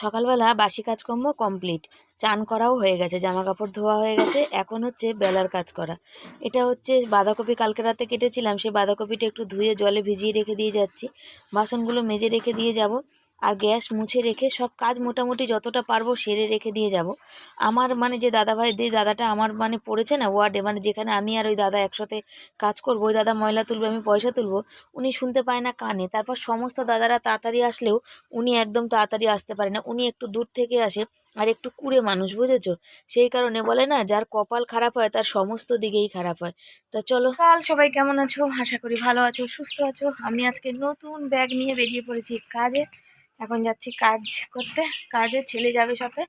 সকালবেলা বাসি কাজকর্ম কমপ্লিট চান করাও হয়ে গেছে জামা কাপড় ধোয়া হয়ে গেছে, এখন হচ্ছে বেলার কাজ করা। এটা হচ্ছে বাঁধাকপি কালকে রাতে কেটেছিলাম, সেই বাঁধাকপিটা একটু ধুয়ে জলে ভিজিয়ে রেখে দিয়ে যাচ্ছি। বাসনগুলো মেজে রেখে দিয়ে যাব। আর গ্যাস মুছে রেখে সব কাজ মোটামুটি যতটা পারব সেরে রেখে দিয়ে যাব। আমার মানে যে দাদাভাই যে দাদাটা আমার মানে পড়েছে না ওয়ার্ডে মানে যেখানে আমি আর ওই দাদা একসাথে কাজ করব, ওই দাদা ময়লা তুলবে, আমি পয়সা তুলবো, উনি শুনতে পায় না কানে। তারপর সমস্ত দাদারা তাড়াতাড়ি আসলেও উনি একদম তাড়াতাড়ি আসতে পারে না। উনি একটু দূর থেকে আসে আর একটু কুড়ে মানুষ, বুঝেছ? সেই কারণে বলে না, যার কপাল খারাপ হয় তার সমস্ত দিকেই খারাপ হয়। তা চলো। কাল সবাই কেমন আছো? আশা করি ভালো আছো, সুস্থ আছো। আমি আজকে নতুন ব্যাগ নিয়ে বেরিয়ে পড়েছি কাজে। এখন যাচ্ছি কাজ করতে। কাজে ছেলে যাবে সাথে।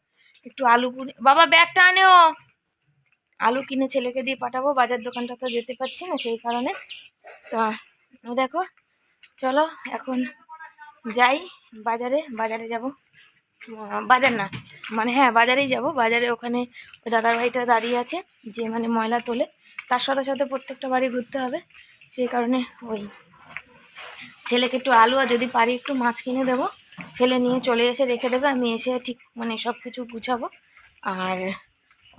একটু আলু বাবা, ব্যাগটা আনেও। আলু কিনে ছেলেকে দিয়ে পাঠাবো। বাজার দোকানটা তো যেতে পারছি না সেই কারণে। তো, দেখো, চলো এখন যাই বাজারে। বাজারে যাব। বাজার না মানে হ্যাঁ বাজারেই যাব। বাজারে ওখানে দাদার ভাইটা দাঁড়িয়ে আছে, যে মানে ময়লা তোলে। তার সাথে সাথে প্রত্যেকটা বাড়ি ঘুরতে হবে। সেই কারণে ওই ছেলেকে একটু আলু আর যদি পারি একটু মাছ কিনে দেবো। ছেলে নিয়ে চলে এসে রেখে দেবে, আমি এসে ঠিক মানে সব কিছু গুছাবো। আর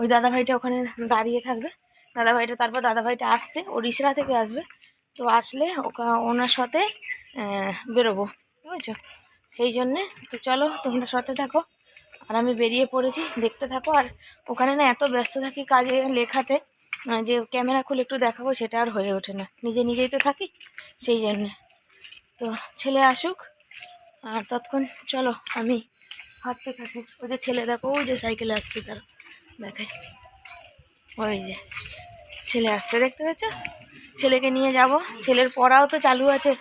ওই দাদা ভাইটা ওখানে দাঁড়িয়ে থাকবে। দাদা ভাইটা তারপর দাদা ভাইটা আসছে, ও রিসরা থেকে আসবে। তো আসলে ওকা, ওনার সাথে বেরোবো, বুঝেছ? সেই জন্যে, তো চলো তোমরা সাথে থাকো। আর আমি বেরিয়ে পড়েছি, দেখতে থাকো। আর ওখানে না এত ব্যস্ত থাকি কাজে লেখাতে যে ক্যামেরা খুলে একটু দেখাবো, সেটা আর হয়ে ওঠে না। নিজে নিজেই তো থাকি, সেই জন্যে। তো ছেলে আসুক আর তৎক্ষণ চলো, আমি হাঁটতে থাকি ওই যে ছেলে, দেখো, ওই যে সাইকেলে আসছে তার দেখাই। ওই যে ছেলে আসছে, দেখতে পাচ্ছ? ছেলেকে নিয়ে যাব। ছেলের পড়াও তো চালু আছে।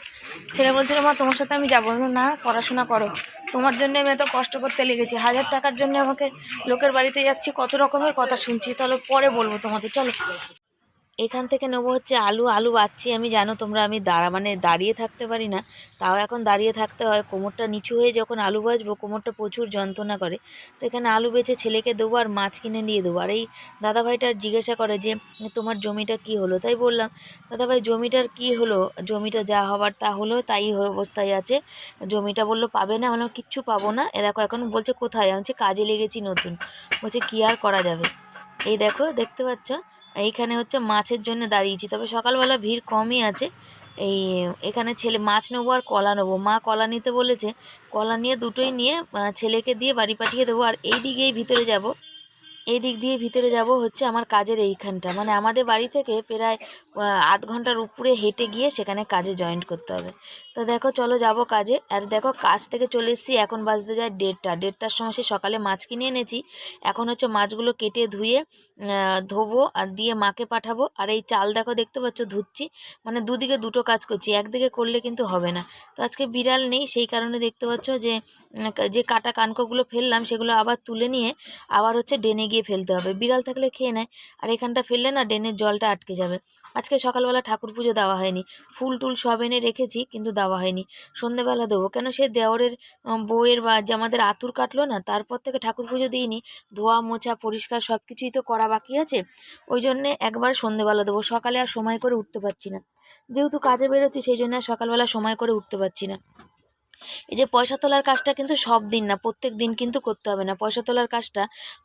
ছেলে বলছিল, মা, তোমার সাথে আমি যাব। না, পড়াশোনা করো। তোমার জন্য আমি এত কষ্ট করতে লেগেছি। হাজার টাকার জন্য আমাকে লোকের বাড়িতে যাচ্ছি, কত রকমের কথা শুনছি। তাহলে পরে বলব তোমাদের। চলো। এখান থেকে নেব হচ্ছে আলু। আলু বাচ্ছি আমি জানো তোমরা, আমি দাঁড়া মানে দাঁড়িয়ে থাকতে পারি না। তাও এখন দাঁড়িয়ে থাকতে হয়। কোমরটা নিচু হয়ে যখন আলু ভাজবো, কোমরটা প্রচুর যন্ত্রণা করে। তো এখানে আলু বেচে ছেলেকে দেবো আর মাছ কিনে নিয়ে দেবো। আর এই দাদাভাইটা জিজ্ঞাসা করে যে তোমার জমিটা কি হলো? তাই বললাম, দাদাভাই, জমিটার কি হলো? জমিটা যা হবার তা হলো, তাই অবস্থায় আছে। জমিটা বলল, পাবে না? মানে কিচ্ছু পাবো না। এ দেখো, এখন বলছে, কোথায়? আমি কাজে লেগেছি নতুন। বলছে, কী আর করা যাবে? এই দেখো, দেখতে পাচ্ছ? এইখানে হচ্ছে মাছের জন্য দাঁড়িয়েছি। তবে সকালবেলা ভিড় কমই আছে। এই এখানে ছেলে মাছ নেব আর কলা নেব। মা কলা নিতে বলেছে, কলা নিয়ে দুটোই নিয়ে ছেলেকে দিয়ে বাড়ি পাঠিয়ে দেবো। আর এই দিকেই ভিতরে যাব। এই দিক দিয়ে ভিতরে যাব হচ্ছে আমার কাজের এইখানটা। মানে আমাদের বাড়ি থেকে প্রায় আধ ঘণ্টার উপরে হেঁটে গিয়ে সেখানে কাজে জয়েন্ট করতে হবে। তো দেখো চলো যাব কাজে। আর দেখো কাজ থেকে চলে এসেছি, এখন বাজতে যায় দেড়টা। দেড়টার সময় সে সকালে মাছ কিনে এনেছি। এখন হচ্ছে মাছগুলো কেটে ধুয়ে ধোবো আর দিয়ে মাকে পাঠাবো। আর এই চাল দেখো দেখতে পাচ্ছ ধুচ্ছি। মানে দুদিকে দুটো কাজ করছি, একদিকে করলে কিন্তু হবে না। তো আজকে বিড়াল নেই, সেই কারণে দেখতে পাচ্ছ যে যে কাটা কানকোগুলো ফেললাম সেগুলো আবার তুলে নিয়ে আবার হচ্ছে ডেনে গিয়ে ফেলতে হবে। বিড়াল থাকলে খেয়ে নেয়। আর এখানটা ফেললে না ডেনের জলটা আটকে যাবে। আজকে সকালবেলা ঠাকুর পুজো দেওয়া হয়নি। ফুল টুল সব এনে রেখেছি কিন্তু দেওয়া হয়নি। সন্ধেবেলা দেবো। কেন সে দেওরের আহ, বউয়ের বা যে আমাদের আতুর কাটলো না তারপর থেকে ঠাকুর পুজো দিইনি। ধোয়া মোছা পরিষ্কার সব কিছুই তো করা বাকি আছে। ওই জন্যে একবার সন্ধেবেলা দেবো। সকালে আর সময় করে উঠতে পারছি না। যেহেতু কাজে বেরোচ্ছি সেই জন্য আর সকালবেলা সময় করে উঠতে পারছি না। এই যে পয়সা তোলার কাজটা কিন্তু সব দিন না, প্রত্যেক দিন কিন্তু করতে হবে না। পয়সা তোলার কাজটা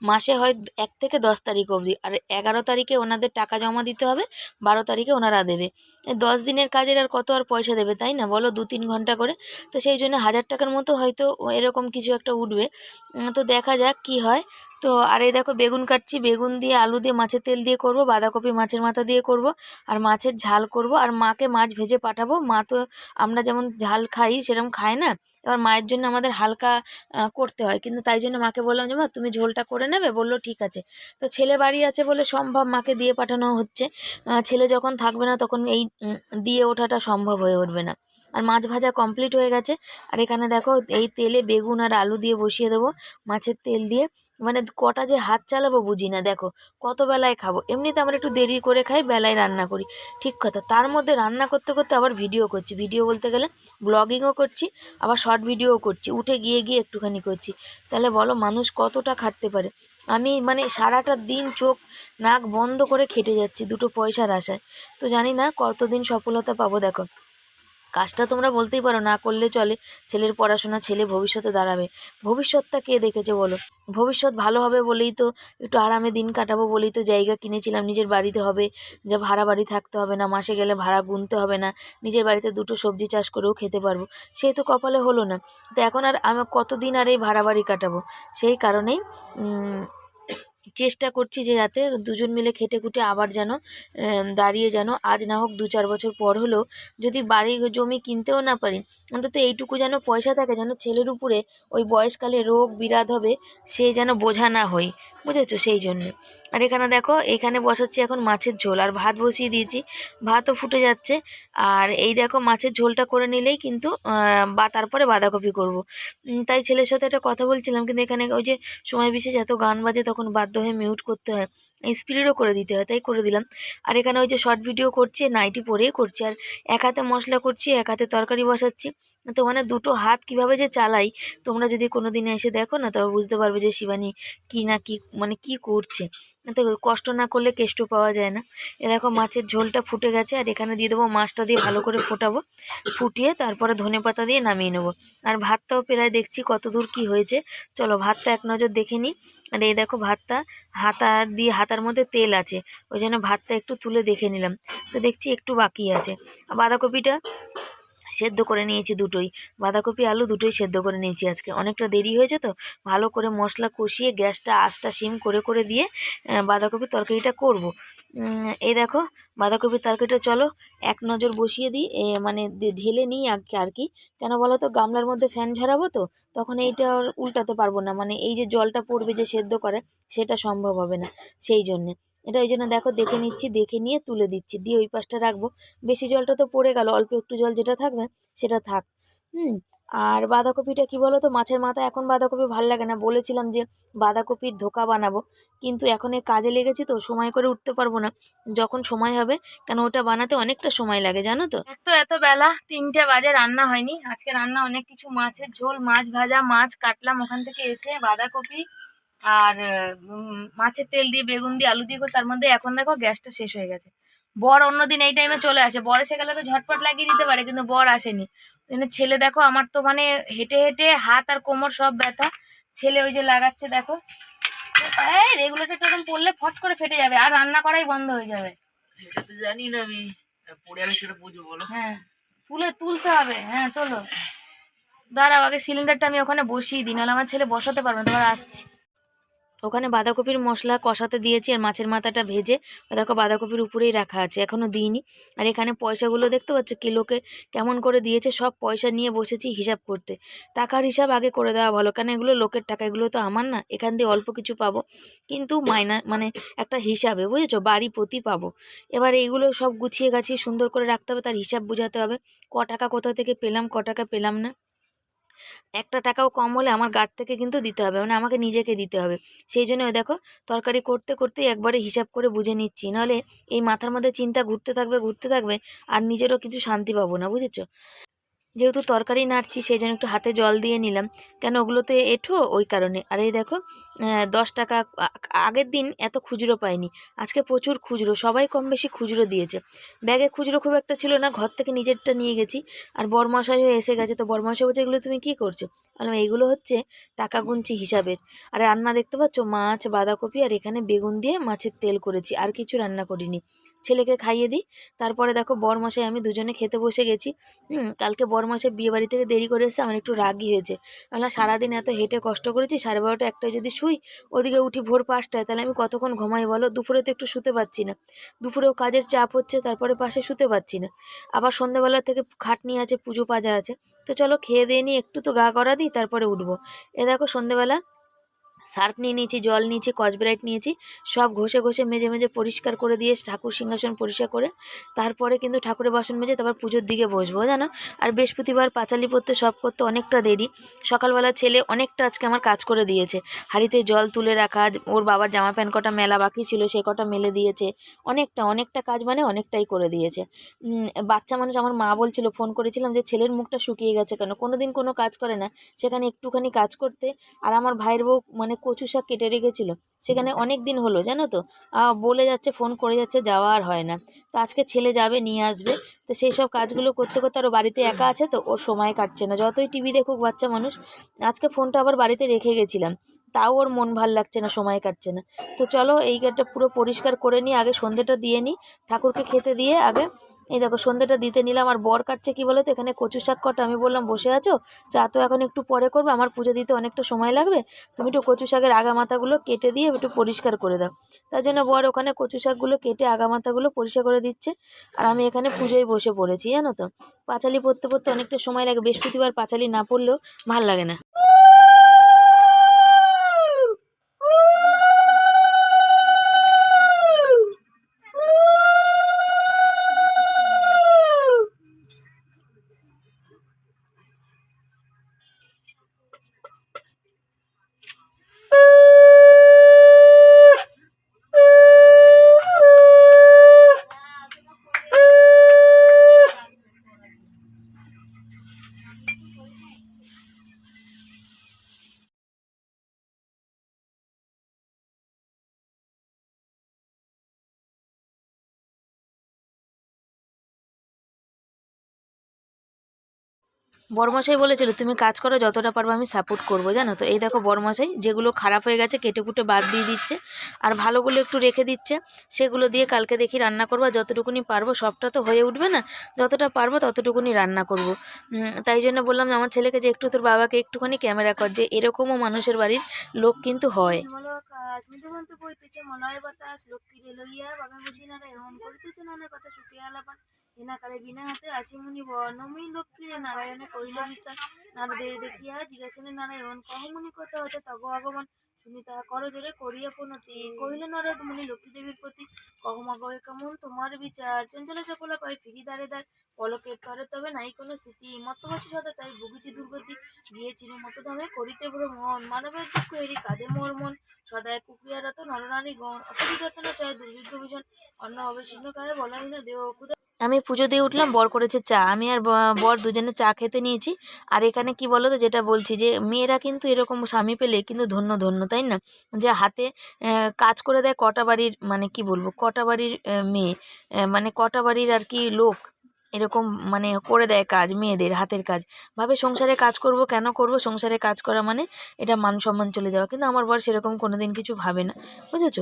মাসে হয় এক থেকে দশ তারিখ অবধি। আর এগারো তারিখে ওনাদের টাকা জমা দিতে হবে, বারো তারিখে ওনারা দেবে। দশ দিনের কাজের আর কত আর পয়সা দেবে, তাই না? বলো দু তিন ঘণ্টা করে। তো সেই জন্য হাজার টাকার মতো হয়তো এরকম কিছু একটা উঠবে। তো দেখা যাক কি হয়। তো আর এই দেখো বেগুন কাটছি, বেগুন দিয়ে আলু দিয়ে মাছের তেল দিয়ে করব, বাঁধাকপি মাছের মাথা দিয়ে করব, আর মাছের ঝাল করব, আর মাকে মাছ ভেজে পাঠাবো। মা তো আমরা যেমন ঝাল খাই, সেরকম খায় না। এবার মায়ের জন্য আমাদের হালকা করতে হয়। কিন্তু তাই জন্য মাকে বললাম যে, মা, তুমি ঝোলটা করে নেবে? বলল, ঠিক আছে। তো ছেলে বাড়ি আছে বলে সম্ভব মাকে দিয়ে পাঠানো হচ্ছে। ছেলে যখন থাকবে না তখন এই দিয়ে ওঠাটা সম্ভব হয়ে উঠবে না। আর মাছ ভাজা কমপ্লিট হয়ে গেছে। আর এখানে দেখো, এই তেলে বেগুন আর আলু দিয়ে বসিয়ে দেবো, মাছের তেল দিয়ে। মানে কটা যে হাত চালাবো বুঝি না, দেখো, কত বেলায় খাব। এমনিতে আমরা একটু দেরি করে খাই, বেলায় রান্না করি। ঠিক কথা, তার মধ্যে রান্না করতে করতে আবার ভিডিও করছি। ভিডিও বলতে গেলে ব্লগিংও করছি, আবার শর্ট ভিডিও করছি। উঠে গিয়ে গিয়ে একটুখানি করছি। তাহলে বলো, মানুষ কতটা খাটতে পারে? আমি মানে সারাটা দিন চোখ নাক বন্ধ করে খেটে যাচ্ছি, দুটো পয়সার আশায়। তো জানি না কতদিন সফলতা পাবো, দেখো। কাজটা তোমরা বলতেই পারো, না করলে চলে। ছেলের পড়াশোনা, ছেলে ভবিষ্যতে দাঁড়াবে। ভবিষ্যৎটা কে দেখেছে বলো? ভবিষ্যৎ ভালো হবে বলেই তো একটু আরামে দিন কাটাবো বলেই তো জায়গা কিনেছিলাম। নিজের বাড়িতে হবে, যে ভাড়া বাড়ি থাকতে হবে না, মাসে গেলে ভাড়া গুনতে হবে না, নিজের বাড়িতে দুটো সবজি চাষ করেও খেতে পারব। সেই তো কপালে হলো না। তো এখন আর আমি কতদিন আর এই ভাড়া বাড়ি কাটাবো? সেই কারণেই চেষ্টা করছি যে যাতে দুজন মিলে খেটে খুটে আবার যেন দাঁড়িয়ে যেন, আজ না হোক দু চার বছর পর হলেও যদি বাড়ি জমি কিনতেও না পারি, অন্তত এইটুকু যেন পয়সা থাকে, যেন ছেলের উপরে ওই বয়সকালে রোগ বিরাধ হবে, সে যেন বোঝা না হই বুঝেছ সেই জন্য। আর এখানে দেখো, এখানে বসাচ্ছি এখন মাছের ঝোল। আর ভাত বসিয়ে দিয়েছি, ভাতও ফুটে যাচ্ছে। আর এই দেখো, মাছের ঝোলটা করে নিলেই কিন্তু বা তারপরে বাঁধাকপি করব। তাই ছেলের সাথে একটা কথা বলছিলাম, কিন্তু এখানে ওই যে সময় বিশেষ এত গান বাজে, তখন বাধ্য হয়ে মিউট করতে হয়। স্পিডও করে দিতে হয়, তাই করে দিলাম। আর এখানে ওই যে শর্ট ভিডিও করছি নাইটি পরেই করছি। আর এক হাতে মশলা করছি, এক হাতে তরকারি বসাচ্ছি। তো মানে দুটো হাত কীভাবে যে চালাই, তোমরা যদি কোনো দিনে এসে দেখো না, তবে বুঝতে পারবে যে শিবানী কী না কি মানে কি করছে? তো কষ্ট না করলে কেষ্ট পাওয়া যায় না। এ দেখো মাছের ঝোলটা ফুটে গেছে, আর এখানে দিয়ে দেবো মাছটা দিয়ে ভালো করে ফোটাবো। ফুটিয়ে তারপরে ধনে পাতা দিয়ে নামিয়ে নেব। আর ভাতটাও প্রায় দেখছি কত দূর কী হয়েছে। চলো ভাতটা এক নজর দেখে নিই। আর এই দেখো ভাতটা হাতা দিয়ে হাতার মধ্যে তেল আছে, ওই জন্য ভাতটা একটু তুলে দেখে নিলাম। তো দেখছি একটু বাকি আছে। বাঁধাকপিটা সেদ্ধ করে নিয়েছি দুটোই। বাঁধাকপি, আলু দুটোই সেদ্ধ করে নিয়েছি আজকে। অনেকটা দেরি হয়েছে তো, ভালো করে মশলা কষিয়ে গ্যাসটা, আঁচটা সিম করে করে দিয়ে বাঁধাকপির তরকারিটা করব। এই দেখো বাঁধাকপির তরকারিটা চলো, এক নজর বসিয়ে দিই মানে ঢেলে নিই আর কি কেন বলো তো, গামলার মধ্যে ফ্যান ঝরাবো তো, তখন এইটা উল্টাতে পারব না। মানে এই যে জলটা পড়বে যে সেদ্ধ করে, সেটা সম্ভব হবে না, সেই জন্যে। এটা ওই জন্য দেখো দেখে নিচ্ছি, দেখে নিয়ে তুলে দিচ্ছি। দিয়ে ওই পাশটা রাখব। বেশি জলটা তো পড়ে গেল, অল্প একটু জল যেটা থাকবে সেটা থাক। হুম, আর বাঁধাকপিটা কি বলো তো, মাছের মাথা এখন বাঁধাকপি ভালো লাগে না। বলেছিলাম যে বাঁধাকপির ধোকা বানাবো, কিন্তু এখন এই কাজে লেগেছি তো, সময় করে উঠতে পারব না। যখন সময় হবে, কেন ওটা বানাতে অনেকটা সময় লাগে, জানো তো? তো এত বেলা, তিনটে বাজে, রান্না হয়নি। আজকে রান্না অনেক কিছু, মাছের ঝোল, মাছ ভাজা, মাছ কাটলাম। ওখান থেকে এসে বাঁধাকপি আর মাছের তেল দিয়ে বেগুন দিয়ে আলু দিয়ে করে তার মধ্যে এখন দেখো গ্যাসটা শেষ হয়ে গেছে। বর অন্যদিন এই টাইমে চলে আসে। বর এসে গেলে তো ঝটপট লাগিয়ে দিতে পারে কিন্তু বর আসেনি। ওই ছেলে দেখো আমার তো মানে হেঁটে হেঁটে হাত আর কোমর সব ব্যথা। ছেলে ওই যে লাগাচ্ছে দেখো। এই রেগুলেটরটা একদম পড়লে ফট করে ফেটে যাবে আর রান্না করাই বন্ধ হয়ে যাবে। সেটা তো জানি না আমি। পড়ে আমি সেটা বুঝব বলো। হ্যাঁ তুলে তুলতে হবে। হ্যাঁ তোলো। দাঁড়াও আগে সিলিন্ডারটা আমি ওখানে বসিয়ে দিই নাহলে আমার ছেলে বসাতে পারবে না। তোমার আসছি। ওখানে বাঁধাকপির মশলা কষাতে দিয়েছি আর মাছের মাথাটা ভেজে দেখো বাঁধাকপির উপরেই রাখা আছে এখনও দিইনি। আর এখানে পয়সাগুলো দেখতে পাচ্ছ? কিলোকে কেমন করে দিয়েছে? সব পয়সা নিয়ে বসেছি হিসাব করতে। টাকার হিসাব আগে করে দেওয়া ভালো কারণ এগুলো লোকের টাকা, এগুলো তো আমার না, এখান দিয়ে অল্প কিছু পাবো। কিন্তু মাইনা মানে একটা হিসাবে, বুঝেছ? বাড়ি প্রতি পাবো। এবার এইগুলো সব গুছিয়ে গাছিয়ে সুন্দর করে রাখতে হবে, তার হিসাব বোঝাতে হবে। ক টাকা কোথা থেকে পেলাম, ক টাকা পেলাম না। একটা টাকাও কম হলে আমার গার্ড থেকে কিন্তু দিতে হবে মানে আমাকে নিজেকে দিতে হবে। সেই জন্য দেখো, তরকারি করতে করতে একবারে হিসাব করে বুঝে নিচ্ছি নাহলে এই মাথার মধ্যে চিন্তা ঘুরতে থাকবে ঘুরতে থাকবে, আর নিজেরও কিছু শান্তি পাবো না, বুঝেছ? যেহেতু তরকারি নাড়ছি, সেই জন্য একটু হাতে জল দিয়ে নিলাম। কেন ওগুলোতে এঁঠো? ওই কারণে। আর এই দেখো দশ টাকা আগের দিন এত খুচরো পাইনি। আজকে প্রচুর খুচরো, সবাই কম বেশি খুচরো দিয়েছে। ব্যাগে খুচরো খুব একটা ছিল না, ঘর থেকে নিজেরটা নিয়ে গেছি। আর বরমশাইও এসে গেছে। তো বরমশাই বলছে, এগুলো তুমি কি করছ? বললাম এইগুলো হচ্ছে টাকা গুনছি হিসাবের। আর রান্না দেখতে পাচ্ছ? মাছ, বাঁধাকপি আর এখানে বেগুন দিয়ে মাছের তেল করেছি, আর কিছু রান্না করিনি। ছেলেকে খাইয়ে দিই। তারপরে দেখো, বরমশাই আমি দুজনে খেতে বসে গেছি। কালকে বরমশাই বিয়ে বাড়ি থেকে দেরি করে এসে আমার একটু রাগই হয়েছে। বললাম, সারাদিন এত হেঁটে কষ্ট করেছি, সাড়ে বারোটা একটায় যদি শুই, ওদিকে উঠি ভোর পাঁচটায়, তাহলে আমি কতক্ষণ ঘুমাই বলো? দুপুরে তো একটু শুতে পারছি না। দুপুরেও কাজের চাপ হচ্ছে, তারপরে পাশে শুতে পারছি না। আবার সন্ধ্যেবেলা থেকে খাটনি আছে, পুজো পাজা আছে। তো চলো, খেয়ে দিয়ে নিয়ে একটু তো গা করা দিই তারপরে উঠবো। এ দেখো সন্ধ্যেবেলা সার্ফ নিয়ে নিয়েছি, জল নিয়েছি কচব্রাইট নিয়েছি, সব ঘষে ঘষে মেজে মেজে পরিষ্কার করে দিয়ে ঠাকুর সিংহাসন পরিষ্কার করে তারপরে কিন্তু ঠাকুরের বাসন মেজে তারপর পুজোর দিকে বসবো, জানো? আর বৃহস্পতিবার পাঁচালি পড়তে সব করতে অনেকটা দেরি। সকালবেলা ছেলে অনেকটা আজকে আমার কাজ করে দিয়েছে। হাঁড়িতে জল তুলে রাখা, ওর বাবার জামা প্যান্ট কটা মেলা বাকি ছিল সে কটা মেলে দিয়েছে। অনেকটা অনেকটা কাজ মানে অনেকটাই করে দিয়েছে। বাচ্চা মানুষ আমার মা বলছিল, ফোন করেছিলাম যে ছেলের মুখটা শুকিয়ে গেছে কেন? কোনো দিন কোনো কাজ করে না। সেখানে একটুখানি কাজ করতে আর আমার ভাইয়ের বউ মানে কচু শাক কেটে রেখেছিল। সেখানে অনেক দিন হলো, জানো তো? বলে যাচ্ছে, ফোন করে যাচ্ছে, যাওয়া আর হয় না। তো আজকে ছেলে যাবে, নিয়ে আসবে। তো সেই সব কাজগুলো করতে করতে আরও বাড়িতে একা আছে, তো ওর সময় কাটছে না। যতই টিভি দেখুক বাচ্চা মানুষ, আজকে ফোনটা আবার বাড়িতে রেখে গেছিলাম। তাও ওর মন ভালো লাগছে না, সময় কাটছে না। তো চলো এই গেটটা পুরো পরিষ্কার করে নিই, আগে সন্ধ্যেটা দিয়ে নিই, ঠাকুরকে খেতে দিয়ে আগে এই দেখো সন্ধ্যেটা দিতে নিলাম, আর বর কাটছে কি বলো তো এখানে কচু শাক কটা, আমি বললাম বসে আছো, চা তো এখন একটু পরে করবে, আমার পুজো দিতে অনেকটা সময় লাগবে, তুমি একটু কচু শাকের আগা মাথাগুলো কেটে দিয়ে একটু পরিষ্কার করে দাও। তার জন্য বর ওখানে কচু শাকগুলো কেটে আগা মাথাগুলো পরিষ্কার করে দিচ্ছে, আর আমি এখানে পুজোয় বসে পড়েছি, জানো তো। পাঁচালি পড়তে পড়তে অনেকটা সময় লাগে, বৃহস্পতিবার পাঁচালি না পড়লেও ভালো লাগে না। বরমশাই বলেছিল, তুমি কাজ করো, যতটা পারব আমি সাপোর্ট করব, জানো তো? এই দেখো বরমশাই, যেগুলো খারাপ হয়ে গেছে, কেটে কুটে বাদ দিয়ে দিচ্ছে, আর ভালোগুলো একটু রেখে দিচ্ছে, সেগুলো দিয়ে কালকে দেখি রান্না করব যতটুকুনি পারব, সবটা তো হয়ে উঠবে না, যতটা পারব ততটুকুনি রান্না করব। তাই জন্য বললাম আমার ছেলেকে যে একটু তোর বাবাকে একটুখানি ক্যামেরা কর, যে এরকমও মানুষের বাড়ির লোক কিন্তু হয়। বাতাস লক্ষ্মীরে লইয়া বাবা বসি নারায়ণ করিতেছে নানার কথা শুকিয়া আলাপান। এনাকারে বিনা হাতে আসিমুনি বর্ণময়ী লক্ষ্মীরে নারায়ণে কহিল বিস্তার নারদের দেখিয়া জিজ্ঞাসনে নারায়ণ, কহমুনি কথা হতে তব ভগবান শুনি তাহা কর জোরে করিয়া প্রণতি। কহিল নারদ মুনি লক্ষ্মী দেবীর প্রতি কহমগয়ে কেমন তোমার বিচার? চঞ্চল চপলা পাই ফিরি দাঁড়ে দাঁড় পলকের তরে তবে নাই কোনো স্থিতি। মত্তবাসী সদা তাই ভুগিছি দুর্গতি গিয়েছিল মতধামে করিতে ভ্রমণ। মানবের দুঃখ এরি কাঁদে মোর মন, সদায় কুক্রিয়ারত নরনারী গণ যত্ন চায় দুর্ভিক্ষ ভীষণ অন্ন হবে শীর্ণকায় বলাই না দেহ। আমি পুজো দিয়ে উঠলাম, বর করেছে চা। আমি আর বর দুজনে চা খেতে নিয়েছি। আর এখানে কি বলো তো যেটা বলছি যে, মেয়েরা কিন্তু এরকম স্বামী পেলে কিন্তু ধন্য ধন্য, তাই না? যে হাতে কাজ করে দেয় কটা বাড়ির মানে কি বলব, কটা বাড়ির মেয়ে। মানে কটা বাড়ির আর কি লোক। এরকম মানে করে দেয় কাজ, মেয়েদের হাতের কাজ। ভাবে সংসারে কাজ করব কেন করব? সংসারে কাজ করা মানে এটা মান সম্মান চলে যাওয়া। কিন্তু আমার বর সেরকম কোনোদিন কিছু ভাবে না। বুঝেছ?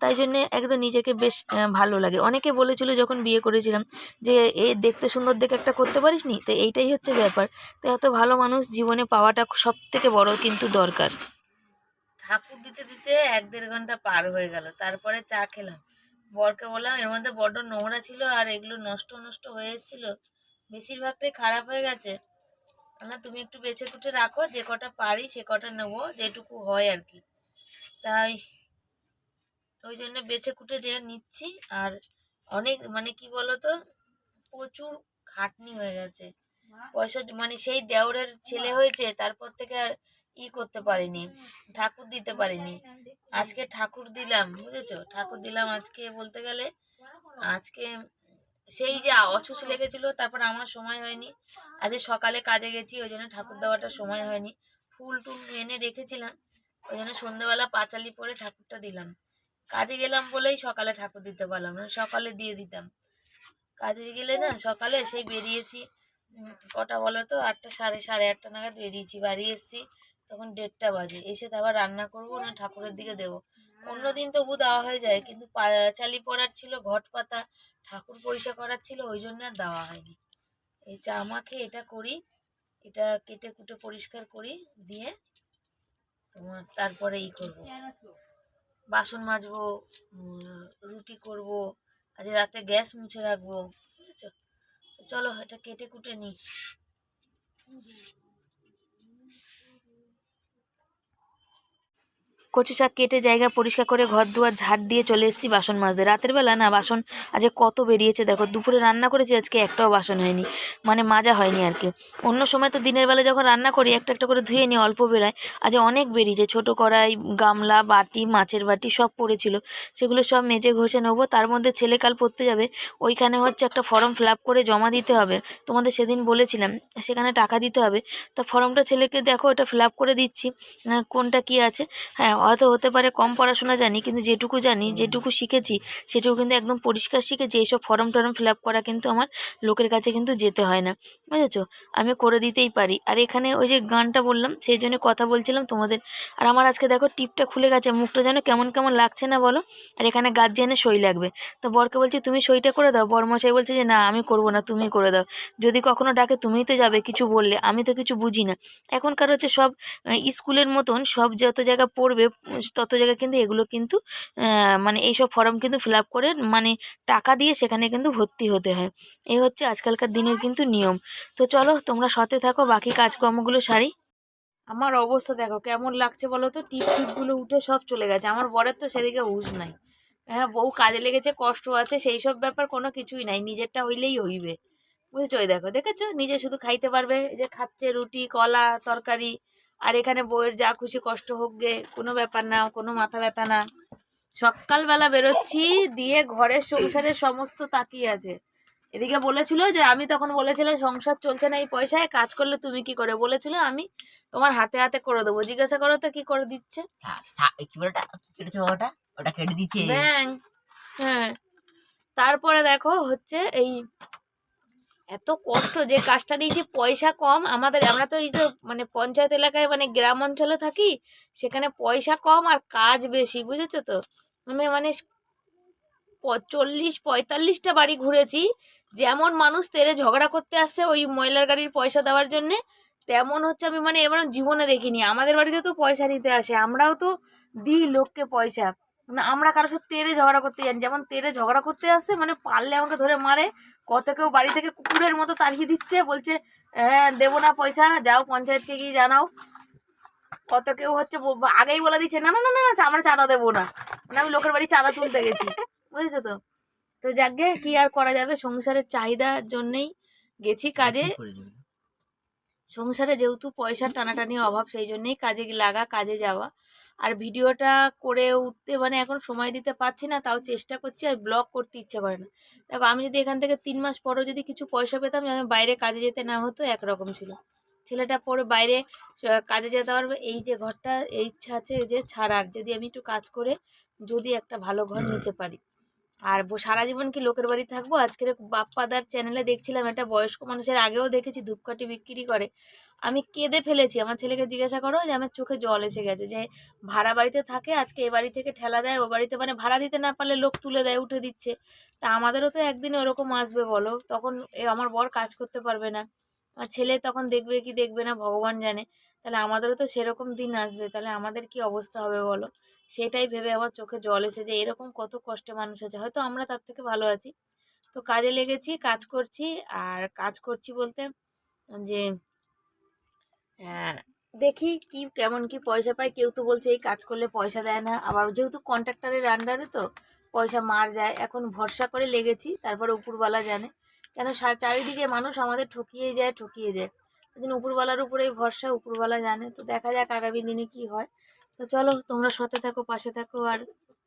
তাই জন্যে একদম নিজেকে বেশ ভালো লাগে। অনেকে বলেছিল যখন বিয়ে করেছিলাম যে, এ, দেখতে সুন্দর দেখে একটা করতে পারিস নি তো এইটাই হচ্ছে ব্যাপার। তো এত ভালো মানুষ জীবনে পাওয়াটা সব থেকে বড় কিন্তু দরকার। ঠাকুর দিতে দিতে এক দেড় ঘণ্টা পার হয়ে গেল। তারপরে চা খেলাম। বরকে বললাম এর মধ্যে বড্ড নোংরা ছিল আর এগুলো নষ্ট নষ্ট হয়ে এসেছিল। বেশিরভাগটাই খারাপ হয়ে গেছে। না তুমি একটু বেছে কুটে রাখো যে কটা পারি সে কটা নেব যেটুকু হয় আর কি। তাই ওই জন্য বেছে কুটে নিচ্ছি আর অনেক মানে কি বলতো প্রচুর খাটনি হয়ে গেছে। পয়সা মানে সেই দেওরের ছেলে হয়েছে তারপর থেকে আর ই করতে পারিনি, ঠাকুর দিতে পারিনি। আজকে ঠাকুর দিলাম, বুঝেছ? ঠাকুর দিলাম আজকে বলতে গেলে, আজকে সেই যে অসুচ লেগেছিল, তারপর আমার সময় হয়নি। আজকে সকালে কাজে গেছি, ওই জন্য ঠাকুর দেওয়াটা সময় হয়নি। ফুল টুল এনে রেখেছিলাম, ওই জন্য সন্ধ্যেবেলা পাঁচালি পরে ঠাকুরটা দিলাম। কাজে গেলাম বলেই সকালে ঠাকুর দিতে পারলাম না, সকালে দিয়ে দিতাম। কাজে গেলে না, সকালে সেই বেরিয়েছি কটা বলো তো? আটটা, সাড়ে সাড়ে আটটা নাগাদ বেরিয়েছি, বাড়ি এসেছি। তখন দেড়টা বাজে। এসে তো আবার রান্না করব না, ঠাকুরের দিকে দেবো। অন্যদিন তবু দেওয়া হয়ে যায়, কিন্তু চালি পড়ার ছিল, ঘট পাতা, ঠাকুর পয়সা করার ছিল, ওই জন্য আর দেওয়া হয়নি। এই চা মাখে এটা করি, এটা কেটে কুটে পরিষ্কার করি, দিয়ে তোমার তারপরে ই করব। বাসন মাজবো রুটি করব, আজ রাতে গ্যাস মুছে রাখব চলো এটা কেটে কুটে নিই। কচু শাক কেটে জায়গা পরিষ্কার করে ঘর দুয়ার ঝাড় দিয়ে চলে এসেছি বাসন মাজতে। রাতের বেলা না বাসন আজকে কত বেরিয়েছে দেখো, দুপুরে রান্না করেছি, আজকে একটাও বাসন হয়নি মানে মাজা হয়নি আর কি। অন্য সময় তো দিনের বেলা যখন রান্না করি, একটা একটা করে ধুয়ে নিই অল্প বেরায় আজ অনেক বেরিয়েছে, ছোট কড়াই, গামলা, বাটি, মাছের বাটি সব পড়েছিল, সেগুলো সব মেজে ঘষে নেব, তার মধ্যে ছেলে কাল পড়তে যাবে, ওইখানে হচ্ছে একটা ফর্ম ফিল করে জমা দিতে হবে, তোমাদের সেদিন বলেছিলাম, সেখানে টাকা দিতে হবে, তা ফর্মটা ছেলেকে দেখো এটা ফিল করে দিচ্ছি কোনটা কি আছে হ্যাঁ হয়তো হতে পারে কম পড়াশোনা জানি, কিন্তু যেটুকু জানি, যেটুকু শিখেছি, সেটুকু কিন্তু একদম পরিষ্কার শিখেছি, এইসব ফর্ম টর্ম ফিল আপ করা কিন্তু আমার লোকের কাছে কিন্তু যেতে হয় না। বুঝেছ? আমি করে দিতেই পারি। আর এখানে ওই যে গানটা বললাম, সেই জন্য কথা বলছিলাম তোমাদের। আর আমার আজকে দেখো টিপটা খুলে গেছে, মুখটা যেন কেমন কেমন লাগছে না বলো? আর এখানে গার্জিয়ানের সই লাগবে। তো বরকে বলছি, তুমি সইটা করে দাও। বরমশাই বলছে যে, না, আমি করব না তুমি করে দাও। যদি কখনো ডাকে, তুমিই তো যাবে কিছু বললে? আমি তো কিছু বুঝি না। এখনকার হচ্ছে সব স্কুলের মতন সব যত জায়গা পড়বে তত জায়গায় কিন্তু এগুলো কিন্তু মানে এইসব ফর্ম কিন্তু ফিল করে মানে টাকা দিয়ে সেখানে কিন্তু ভর্তি হতে হয়। এই হচ্ছে আজকালকার দিনের কিন্তু নিয়ম। তো চলো তোমরা সতে থাকো, বাকি কাজকর্মগুলো সারি। আমার অবস্থা দেখো, কেমন লাগছে বলো তো? টিপ টিপগুলো উঠে সব চলে গেছে। আমার বরের তো সেদিকে হুঁশ নাই। হ্যাঁ বউ কাজে লেগেছে, কষ্ট আছে, সেই সব ব্যাপার কোনো কিছুই নাই, নিজেরটা হইলেই হইবে। বুঝেছ? দেখো, দেখেছ? নিজে শুধু খাইতে পারবে যে খাচ্ছে রুটি, কলা, তরকারি আর এখানে বউয়ের যা খুশি কষ্ট হোক গে কোনো ব্যাপার না কোনো মাথা ব্যথা না। সকালবেলা বেরোচ্ছি দিয়ে ঘরের সংসারের সমস্ত তাকিয়ে আছে। এদিকে বলেছিল যে আমি তখন বলেছিলাম সংসার চলছে না এই পয়সায় কাজ করলে তুমি কি করে? বলেছিল আমি তোমার হাতে হাতে করে দেবো। জিজ্ঞাসা করো তো কি করে দিচ্ছে? কি ওটা? কেটেছে বাবাটা? ওটা কেটে দিচ্ছে। হ্যাঁ। তারপরে দেখো হচ্ছে এই এত কষ্ট যে কাজটা নিয়েছি, পয়সা কম। আমাদের, আমরা তো এই যে মানে পঞ্চায়েত এলাকায় মানে গ্রাম অঞ্চলে থাকি, সেখানে পয়সা কম আর কাজ বেশি, বুঝেছ তো? আমি মানে চল্লিশ, পঁয়তাল্লিশটা বাড়ি ঘুরেছি। যেমন মানুষ তেরে ঝগড়া করতে আসছে ওই ময়লার গাড়ির পয়সা দেওয়ার জন্যে, তেমন হচ্ছে আমি মানে এবার জীবনে দেখিনি। আমাদের বাড়িতে তো পয়সা নিতে আসে, আমরাও তো দিই লোককে পয়সা। মানে আমরা কারোর সাথে তেরে ঝগড়া করতে জানি। যেমন তেরে ঝগড়া করতে আসছে মানে পারলে আমাকে ধরে মারে। কত কেউ বাড়ি থেকে কুকুরের মতো তাড়িয়ে দিচ্ছে বলছে হ্যাঁ দেবো না পয়সা যাও পঞ্চায়েতকে গিয়ে জানাও। কত কেউ হচ্ছে আগেই বলে দিচ্ছে না না না না আমরা চাঁদা দেবো না। মানে আমি লোকের বাড়ি চাঁদা তুলতে গেছি বুঝেছ তো? তো যাকে কি আর করা যাবে? সংসারের চাহিদার জন্যেই গেছি কাজে? সংসারে যেহেতু পয়সার টানাটানি অভাব সেই জন্যেই কাজে লাগা কাজে যাওয়া। আর ভিডিওটা করে উঠতে মানে এখন সময় দিতে পারছি না তাও চেষ্টা করছি আর ব্লগ করতে ইচ্ছে করে না। দেখো আমি যদি এখান থেকে তিন মাস পরেও যদি কিছু পয়সা পেতাম আমি বাইরে কাজে যেতে না হতো একরকম ছিল। ছেলেটা পরে বাইরে কাজে যেতে পারবে এই যে ঘরটা এই ইচ্ছা আছে যে ছাড়ার যদি আমি একটু কাজ করে যদি একটা ভালো ঘর নিতে পারি। আর সারা জীবন কি লোকের বাড়ি থাকব? আজকের বাপ্পাদার চ্যানেলে দেখছিলাম একটা বয়স্ক মানুষের আগেও দেখেছি ধূপকাঠি বিক্রি করে। আমি কেঁদে ফেলেছি। আমার ছেলেকে জিজ্ঞাসা করো যে, আমার চোখে জল এসে গেছে। যে, ভাড়া বাড়িতে থাকে, আজকে এ বাড়ি থেকে ঠেলা দেয়, ও বাড়িতে মানে ভাড়া দিতে না পারলে লোক তুলে দেয়, উঠে দিচ্ছে। তা আমাদেরও তো একদিন ওরকম আসবে বলো? তখন আমার বর কাজ করতে পারবে না। আমার ছেলে তখন দেখবে কি দেখবে না, ভগবান জানে। তাহলে আমাদেরও তো সেরকম দিন আসবে। তাহলে আমাদের কি অবস্থা হবে বলো? সেটাই ভেবে আমার চোখে জল এসে যে এরকম কত কষ্টে মানুষ আছে। হয়তো আমরা তার থেকে ভালো আছি। তো কাজে লেগেছি, কাজ করছি আর কাজ করছি বলতে যে দেখি কি কেমন কি পয়সা পায়। কেউ তো বলছে এই কাজ করলে পয়সা দেয় না। আবার যেহেতু কন্ট্রাক্টরের আন্ডারে তো পয়সা মার যায়। এখন ভরসা করে লেগেছি। তারপরে উপরওয়ালা জানে। কেন চারিদিকে মানুষ আমাদের ঠকিয়ে যায় ঠকিয়ে যায়। সেদিন উপরওয়ালার উপরেই ভরসা, উপরওয়ালা জানে। তো দেখা যাক আগামী দিনে কি হয়। তো চলো, তোমরা সাথে থাকো, পাশে থাকো আর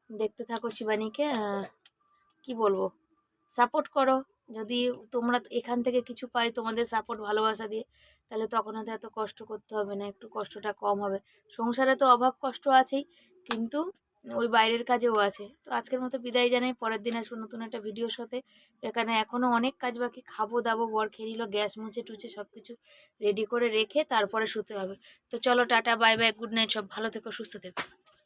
দেখতে থাকো শিবানীকে। কি বলব? সাপোর্ট করো। যদি তোমরা এখান থেকে কিছু পাই তোমাদের সাপোর্ট ভালোবাসা দিয়ে, তাহলে তখন হয়তো এত কষ্ট করতে হবে না, একটু কষ্টটা কম হবে। সংসারে তো অভাব কষ্ট আছেই, কিন্তু ওই বাইরের কাজেও আছে। তো আজকের মতো বিদায় জানাই। পরের দিন আসব নতুন একটা ভিডিওর সাথে। এখানে এখনও অনেক কাজ বাকি। খাব, দাবো, বর খেয়ে নিল, গ্যাস মুছে টুছে সব কিছু রেডি করে রেখে তারপরে শুতে হবে। তো চলো, tata bye bye good night সব ভালো থেকো, সুস্থ থেকো।